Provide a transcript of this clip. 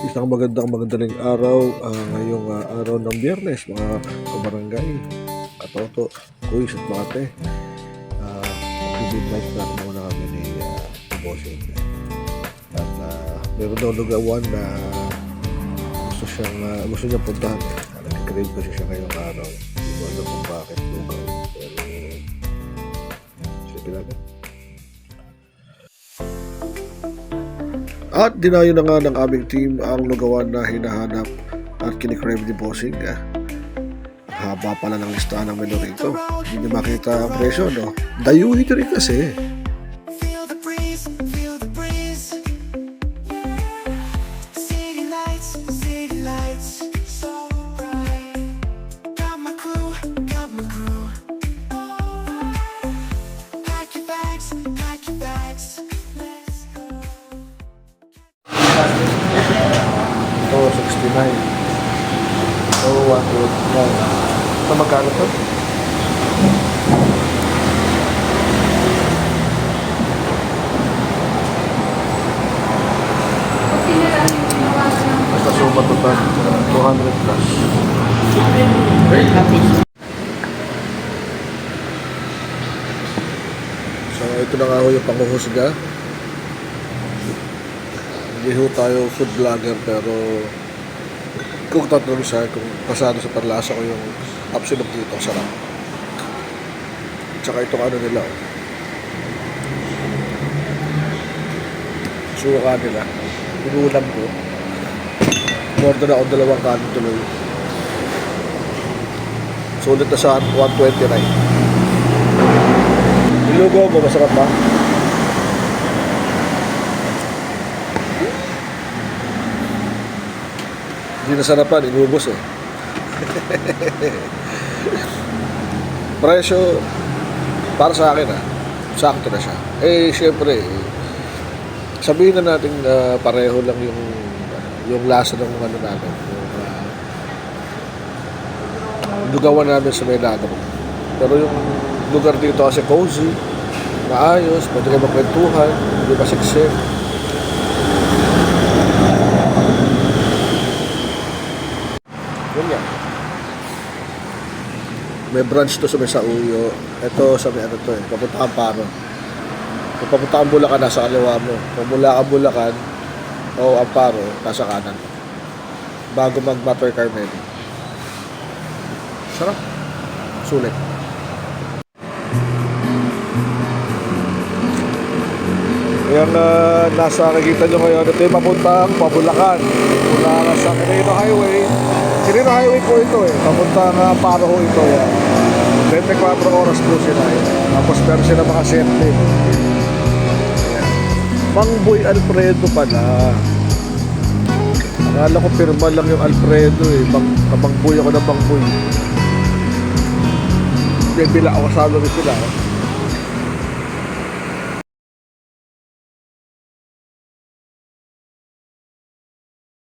Isang magandang magandang araw ah, ngayong ah, araw ng biyernes mga kabarangay, katoto, kuys at mate. Uh, Mag-midnight na muna kami ni uh, Bossing. At uh, meron daw lugawan na gusto siyang ah, gusto niya puntahan. Uh, Nag-crave kasi siya ngayong araw. Hindi ko alam kung bakit lugaw. Pero sige natin. At dinayo na nga ng aming team ang lugawan na hinahanap at kinikrave ni Bossing. Ah, Haba pala ng listahan ng menu rito. Hindi makita ang presyo, no? Dayuhin rin kasi. Ito, 69. Ito, 129. Ito, magkano to? Basta suma total, uh, 200 plus. So, ito na nga ho yung panguhusga. Hindi ho tayo food vlogger pero kung tatanong siya kung pasado sa panlasa ko yung absolute dito, sarap. Tsaka itong ano nila, oh. Suka nila. Inulam ko. More na ako dalawang kanin tuloy. Sulit na sa 129. Nilugaw mo, masarap ba? Hindi nasarapan, inubos eh. Presyo, para sa akin ah, sakto na siya. Eh, syempre, eh, sabihin na natin na pareho lang yung yung lasa ng ano namin. Yung, ah, lugawan namin sa Maynagro. Pero yung lugar dito kasi cozy, maayos, pwede kayo magkwentuhan, hindi masiksik. Yun yan. May branch to sa may Sauyo. Ito sa may ano to eh. Papunta kang Paro. Kung papunta kang Bulacan, nasa kaliwa mo. Kung mula kang Bulacan o Amparo, nasa kanan. Bago mag Mater Carmen. Sarap. Sulit. Yan uh, nasa nakikita nyo ngayon. Ito yung papuntang Pabulacan. Mula sa Quirino Highway. Quirino Highway po ito eh. Papuntang uh, Paro ho ito yan. 24 oras po sila eh. Tapos meron sila mga set din. Mang Boy Alfredo pala. Akala ko pirma lang yung Alfredo eh. Bang, kabang boy ako ng bang boy. May bila ako rin sila. oh.